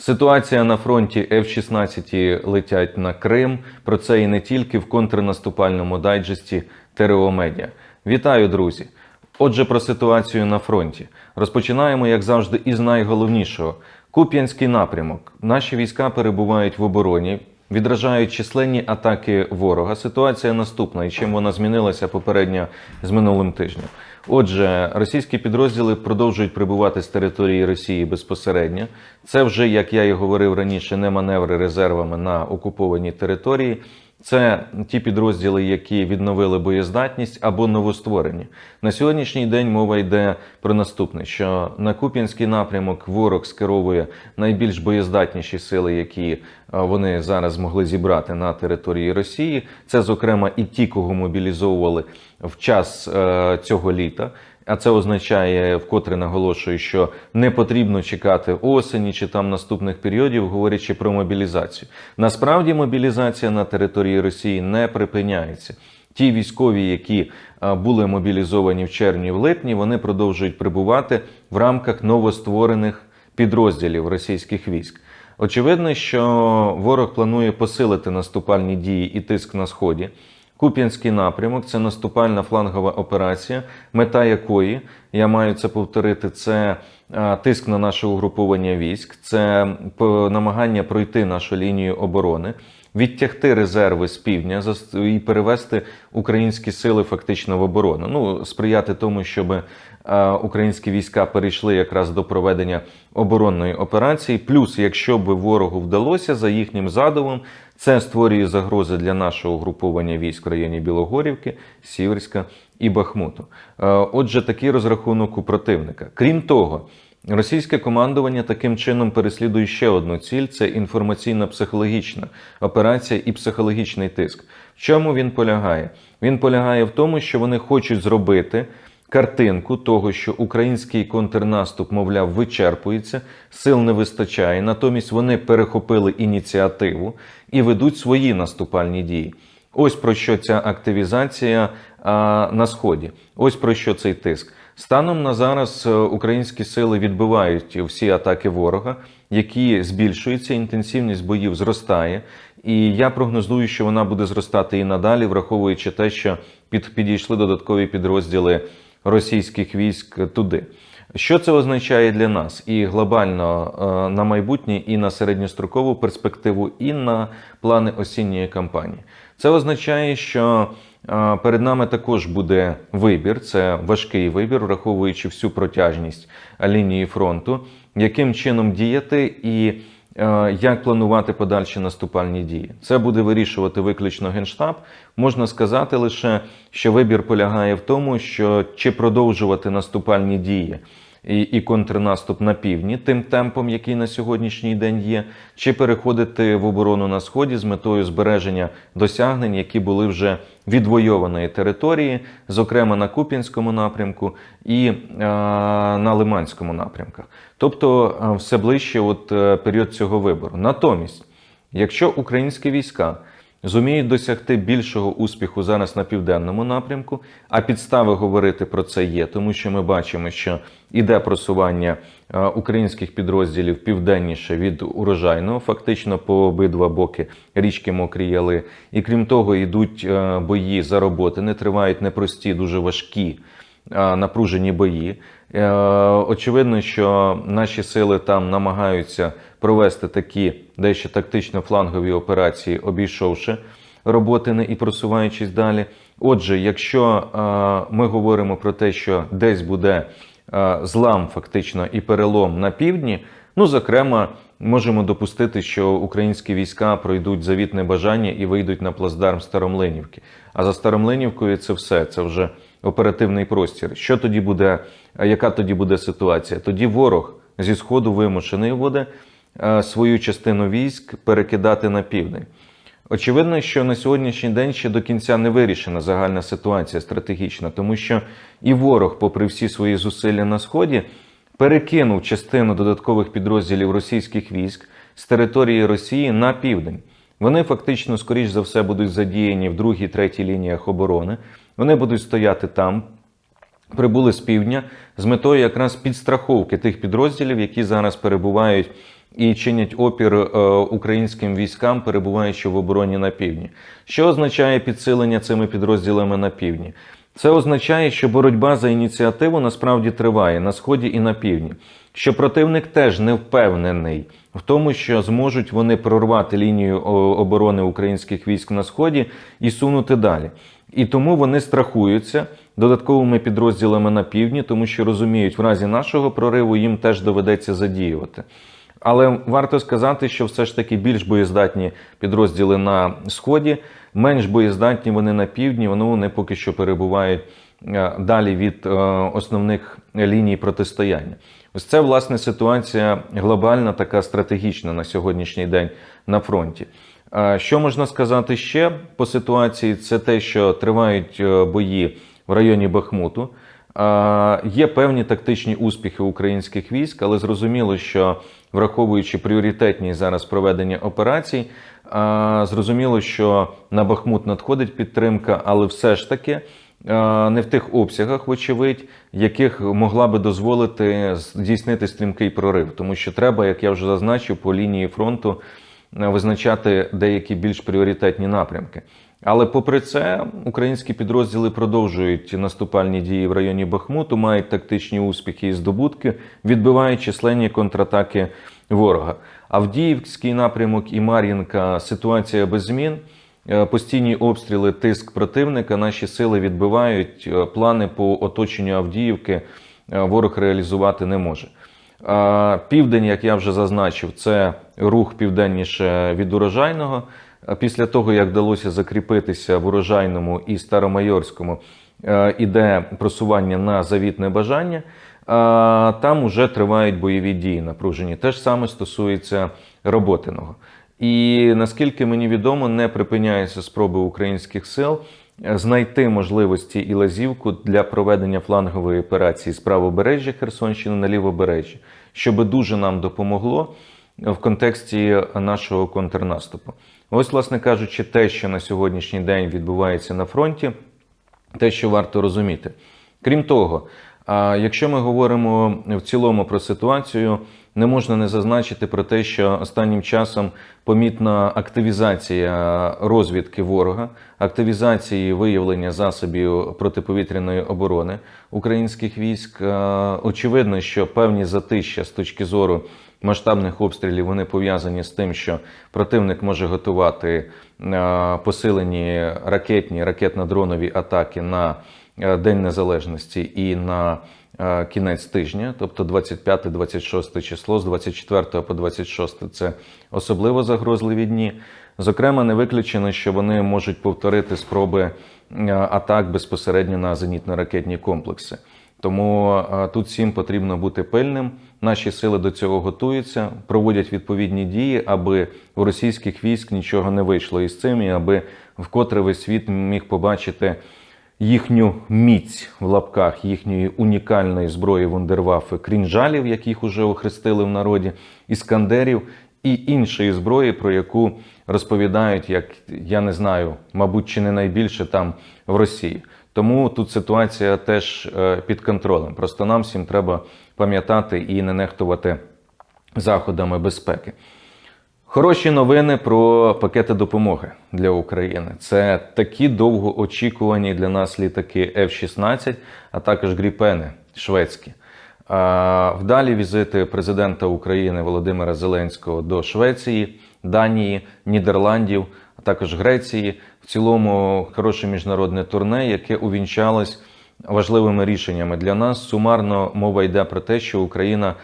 Ситуація на фронті F-16 летять на Крим. Про це і не тільки в контрнаступальному дайджесті ТРО Медіа. Вітаю, друзі! Отже, про ситуацію на фронті. Розпочинаємо, як завжди, із найголовнішого. Куп'янський напрямок. Наші війська перебувають в обороні, відражають численні атаки ворога. Ситуація наступна, і чим вона змінилася попередньо з минулим тижнем. Отже, російські підрозділи продовжують прибувати з території Росії безпосередньо. Це вже, як я і говорив раніше, не маневри резервами на окупованій території. Це ті підрозділи, які відновили боєздатність або новостворені. На сьогоднішній день мова йде про наступне: що на Куп'янський напрямок ворог скеровує найбільш боєздатніші сили, які е, вони зараз змогли зібрати на території Росії. Це, зокрема, і ті, кого мобілізовували в час е, цього літа. А це означає, вкотре наголошую, що не потрібно чекати осені чи там наступних періодів, говорячи про мобілізацію. Насправді мобілізація на території Росії не припиняється. Ті військові, які були мобілізовані в червні в липні, вони продовжують прибувати в рамках новостворених підрозділів російських військ. Очевидно, що ворог планує посилити наступальні дії і тиск на сході. Куп'янський напрямок це наступальна флангова операція, мета якої я маю це повторити. Це тиск на наше угруповання військ, це намагання пройти нашу лінію оборони, відтягти резерви з півдня і перевести українські сили фактично в оборону. Ну сприяти тому, щоб а, українські війська перейшли якраз до проведення оборонної операції. Плюс, якщо би ворогу вдалося за їхнім задумом, це створює загрози для нашого угруповання військ в районі Білогорівки, Сіверська і Бахмуту. Отже, такий розрахунок у противника. Крім того, російське командування таким чином переслідує ще одну ціль: це інформаційно-психологічна операція і психологічний тиск. В чому він полягає? Він полягає в тому, що вони хочуть зробити картинку того, що український контрнаступ, мовляв, вичерпується, сил не вистачає. Натомість вони перехопили ініціативу і ведуть свої наступальні дії. Ось про що ця активізація а, на сході. Ось про що цей тиск. Станом на зараз е, українські сили відбивають всі атаки ворога, які збільшуються, інтенсивність боїв зростає. І я прогнозую, що вона буде зростати і надалі, враховуючи те, що під, підійшли додаткові підрозділи російських військ туди. Що це означає для нас і глобально е, на майбутнє, і на середньострокову перспективу, і на плани осінньої кампанії? Це означає, що е, перед нами також буде вибір. Це важкий вибір, враховуючи всю протяжність лінії фронту, яким чином діяти і як планувати подальші наступальні дії. Це буде вирішувати виключно генштаб. Можна сказати лише, що вибір полягає в тому, що чи продовжувати наступальні дії і, і контрнаступ на півдні тим темпом, який на сьогоднішній день є, чи переходити в оборону на сході з метою збереження досягнень, які були вже відвойованої території, зокрема на Куп'янському напрямку і е, на Лиманському напрямках. Тобто е, все ближче от, е, період цього вибору. Натомість, якщо українські війська зуміють досягти більшого успіху зараз на південному напрямку, а підстави говорити про це є, тому що ми бачимо, що іде просування е, українських підрозділів південніше від урожайного, фактично по обидва боки річки Мокрі Яли. І крім того, йдуть е, бої за роботи, не тривають непрості, дуже важкі е, напружені бої. Очевидно, що наші сили там намагаються провести такі дещо тактично флангові операції, обійшовши роботини і просуваючись далі. Отже, якщо е, ми говоримо про те, що десь буде е, злам, фактично, і перелом на півдні, ну зокрема, можемо допустити, що українські війська пройдуть завітне бажання і вийдуть на плацдарм Старомлинівки. А за Старомлинівкою це все, це вже оперативний простір. Що тоді буде, яка тоді буде ситуація? Тоді ворог зі сходу вимушений буде свою частину військ перекидати на південь. Очевидно, що на сьогоднішній день ще до кінця не вирішена загальна ситуація стратегічна, тому що і ворог, попри всі свої зусилля на сході, перекинув частину додаткових підрозділів російських військ з території Росії на південь. Вони фактично, скоріш за все, будуть задіяні в другій, третій лініях оборони. Вони будуть стояти там, прибули з півдня з метою якраз підстраховки тих підрозділів, які зараз перебувають і чинять опір е, українським військам, перебуваючи в обороні на півдні. Що означає підсилення цими підрозділами на півдні? Це означає, що боротьба за ініціативу насправді триває на сході і на півдні. Що противник теж не впевнений в тому, що зможуть вони прорвати лінію оборони українських військ на сході і сунути далі. І тому вони страхуються додатковими підрозділами на півдні, тому що розуміють, в разі нашого прориву їм теж доведеться задіювати. Але варто сказати, що все ж таки більш боєздатні підрозділи на сході, менш боєздатні вони на півдні. Вони, поки що перебувають е, далі від е, основних ліній протистояння. Ось це власне ситуація глобальна, така стратегічна на сьогоднішній день на фронті. Е, Що можна сказати ще по ситуації? Це те, що тривають бої в районі Бахмуту. Є певні тактичні успіхи українських військ, але зрозуміло, що враховуючи пріоритетність зараз проведення операцій, зрозуміло, що на Бахмут надходить підтримка, але все ж таки не в тих обсягах, вочевидь, яких могла би дозволити здійснити стрімкий прорив, тому що треба, як я вже зазначив, по лінії фронту визначати деякі більш пріоритетні напрямки. Але попри це, українські підрозділи продовжують наступальні дії в районі Бахмуту, мають тактичні успіхи і здобутки, відбивають численні контратаки ворога. Авдіївський напрямок і Мар'їнка ситуація без змін. Е, Постійні обстріли, тиск противника. Наші сили відбивають Е, плани по оточенню Авдіївки. е, Ворог реалізувати не може. Південь, як я вже зазначив, це рух південніше від урожайного. Після того, як вдалося закріпитися в урожайному і старомайорському, е, іде просування на завітне бажання. Там уже тривають бойові дії напружені. Те ж саме стосується роботиного. І наскільки мені відомо, не припиняються спроби українських сил е, знайти можливості і лазівку для проведення флангової операції з правобережжя Херсонщини на лівобережжя, що би дуже нам допомогло в контексті нашого контрнаступу. Ось, власне кажучи, те, що на сьогоднішній день відбувається на фронті, те, що варто розуміти. Крім того, якщо ми говоримо в цілому про ситуацію, не можна не зазначити про те, що останнім часом помітна активізація розвідки ворога, активізації виявлення засобів протиповітряної оборони українських військ. Очевидно, що певні затища з точки зору масштабних обстрілів вони пов'язані з тим, що противник може готувати е, посилені ракетні ракетно-дронові атаки на е, День Незалежності і на е, кінець тижня, тобто 25-26 число, з 24 по 26 це особливо загрозливі дні. Зокрема, не виключено, що вони можуть повторити спроби атак безпосередньо на зенітно-ракетні комплекси. Тому е, тут всім потрібно бути пильним. Наші сили до цього готуються, проводять відповідні дії, аби у російських військ нічого не вийшло із цим, і аби вкотре весь світ міг побачити їхню міць в лапках їхньої унікальної зброї вундервафи, крінжалів, яких уже охрестили в народі, іскандерів і іншої зброї, про яку розповідають, як я не знаю, мабуть, чи не найбільше там в Росії. Тому тут ситуація теж е, під контролем. Просто нам всім треба пам'ятати і не нехтувати заходами безпеки. Хороші новини про пакети допомоги для України. Це такі довгоочікувані для нас літаки F-16, а також гріпени шведські. Вдалі візити президента України Володимира Зеленського до Швеції, Данії, Нідерландів, а також Греції. В цілому хороше міжнародне турне, яке увінчалось важливими рішеннями для нас. Сумарно мова йде про те, що Україна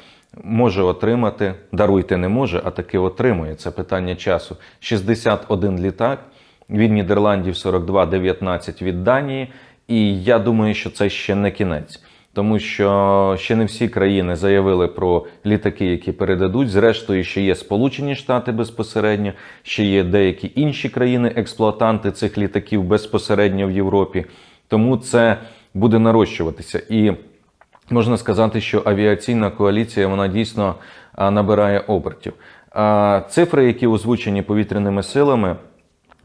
може отримати, даруйте не може, а таки отримує це питання часу. 61 літак від Нідерландів 42, 19 від Данії. І я думаю, що це ще не кінець. Тому що ще не всі країни заявили про літаки, які передадуть. Зрештою, ще є Сполучені Штати безпосередньо, ще є деякі інші країни-експлуатанти цих літаків безпосередньо в Європі. Тому це буде нарощуватися. І можна сказати, що авіаційна коаліція вона дійсно набирає обертів. Цифри, які озвучені повітряними силами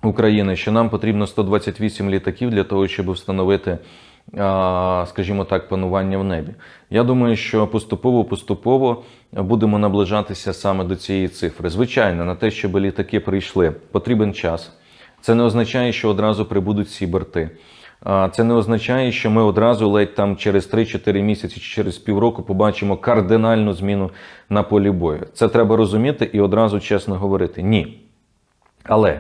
України, що нам потрібно 128 літаків для того, щоб встановити скажімо так, панування в небі. Я думаю, що поступово-поступово будемо наближатися саме до цієї цифри. Звичайно, на те, щоб літаки прийшли, потрібен час. Це не означає, що одразу прибудуть всі борти. Це не означає, що ми одразу ледь там через 3-4 місяці чи через півроку побачимо кардинальну зміну на полі бою. Це треба розуміти і одразу чесно говорити. Ні. Але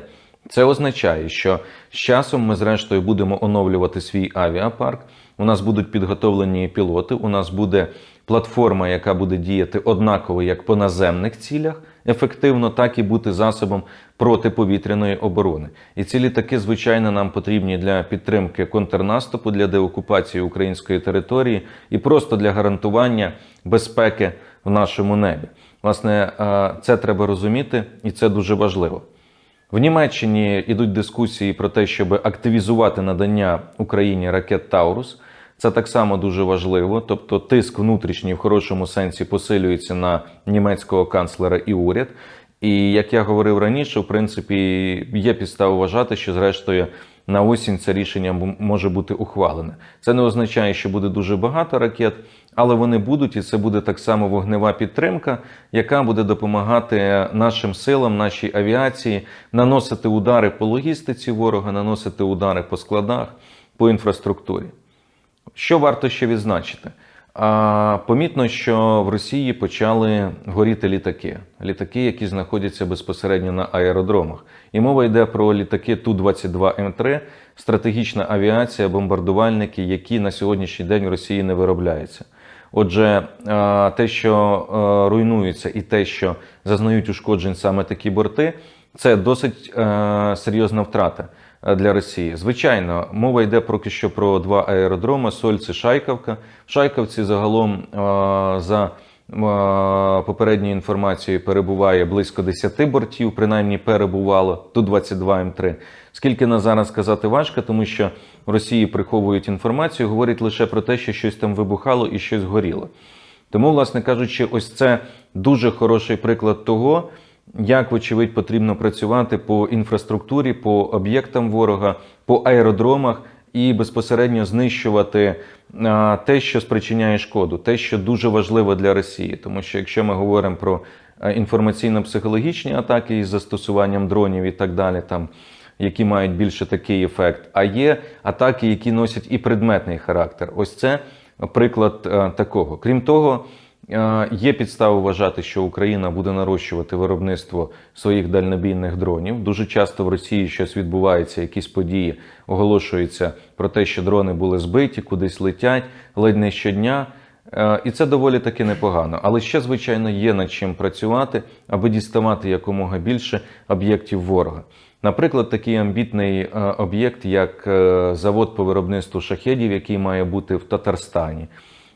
це означає, що з часом ми, зрештою, будемо оновлювати свій авіапарк. У нас будуть підготовлені пілоти, у нас буде платформа, яка буде діяти однаково як по наземних цілях, ефективно, так і бути засобом протиповітряної оборони. І ці літаки, звичайно, нам потрібні для підтримки контрнаступу, для деокупації української території і просто для гарантування безпеки в нашому небі. Власне, це треба розуміти, і це дуже важливо. В Німеччині йдуть дискусії про те, щоб активізувати надання Україні ракет Таурус. Це так само дуже важливо. Тобто, тиск внутрішній в хорошому сенсі посилюється на німецького канцлера і уряд. І як я говорив раніше, в принципі, є підстава вважати, що зрештою на осінь це рішення може бути ухвалене. Це не означає, що буде дуже багато ракет, але вони будуть, і це буде так само вогнева підтримка, яка буде допомагати нашим силам, нашій авіації наносити удари по логістиці ворога, наносити удари по складах, по інфраструктурі. Що варто ще відзначити? А, помітно, що в Росії почали горіти літаки. Літаки, які знаходяться безпосередньо на аеродромах. І мова йде про літаки Ту-22М3, стратегічна авіація, бомбардувальники, які на сьогоднішній день в Росії не виробляються. Отже, те, що руйнується, і те, що зазнають ушкоджень саме такі борти, це досить е, серйозна втрата для Росії. Звичайно, мова йде поки що про два аеродроми: Сольці, Шайковка. В Шайковці загалом е, за е, попередньою інформацією перебуває близько 10 бортів, принаймні перебувало ту 22 М3. Скільки на зараз сказати важко, тому що в Росії приховують інформацію, говорять лише про те, що щось там вибухало і щось горіло. Тому, власне кажучи, ось це дуже хороший приклад того, як, вочевидь, потрібно працювати по інфраструктурі, по об'єктам ворога, по аеродромах і безпосередньо знищувати те, що спричиняє шкоду, те, що дуже важливо для Росії. Тому що якщо ми говоримо про е, інформаційно-психологічні атаки із застосуванням дронів і так далі, там які мають більше такий ефект, а є атаки, які носять і предметний характер. Ось це приклад е, такого. Крім того, є підстави вважати, що Україна буде нарощувати виробництво своїх дальнобійних дронів. Дуже часто в Росії щось відбувається, якісь події оголошуються про те, що дрони були збиті, кудись летять ледь не щодня. Е, І це доволі таки непогано. Але ще, звичайно, є над чим працювати, аби діставати якомога більше об'єктів ворога. Наприклад, такий амбітний е, об'єкт, як е, завод по виробництву шахедів, який має бути в Татарстані.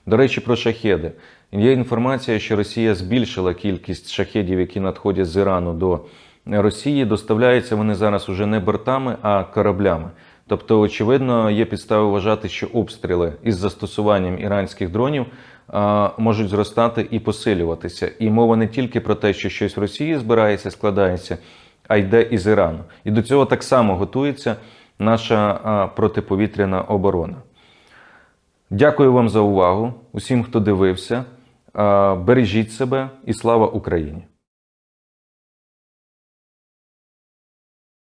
До речі, про шахеди. Є інформація, що Росія збільшила кількість шахедів, які надходять з Ірану до Росії. Доставляються вони зараз уже не бортами, а кораблями. Тобто, очевидно, є підстави вважати, що обстріли із застосуванням іранських дронів а, можуть зростати і посилюватися. І мова не тільки про те, що щось в Росії збирається, складається, а йде із Ірану. І до цього так само готується наша протиповітряна оборона. Дякую вам за увагу. Усім, хто дивився. Бережіть себе і слава Україні!